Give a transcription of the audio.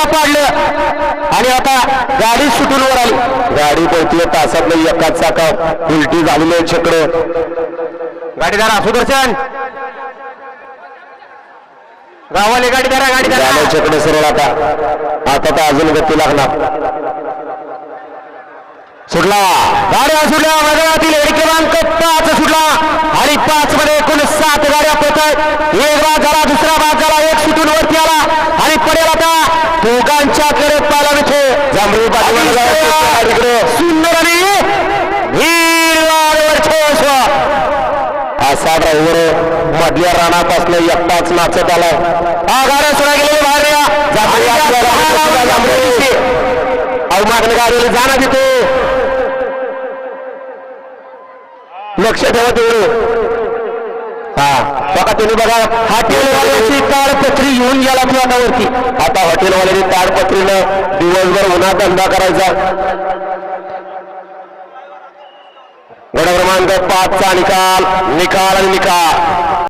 बाजूला पाडलं. आणि आता गाडी सुटून वर आली. गाडी पळतीये तासातलं एकाच चाका उलटी झालेली आहे छकडं. गाडीदारा सुदर्शन. गावाले गाडीदारा गाडीदारा छकडं सरळ आता. आता तर अजून गती लागणार. सुटला. गाड्या सुटल्या मैदानातील एक क्रमांक पाच सुटला. आणि पाच मध्ये एकूण सात गाड्या पळत आहेत. एक बाद झाला दुसरा बाद झाला एक सुटून वरती आला. आता दोघांच्या कडे पाहायला मिळते जांभळी पाठीकडे सुंदर आणि असा ड्रायव्हर मधल्या रानापासून एकटाच नाचत आलाय हा गाड्या सुद्धा गेलेले बाहेर. अहो मागणं गाडीला जाणार तिथे लक्ष ठेवा तेवढं हा बघा तुम्ही बघा ताडपत्री घेऊन गेला मी आता हॉटेलवाल्याने ताडपत्रीनं दिवसभर उन्हा धंदा करायचा. गड क्रमांक पाचचा निकाल निकाल आणि निकाल.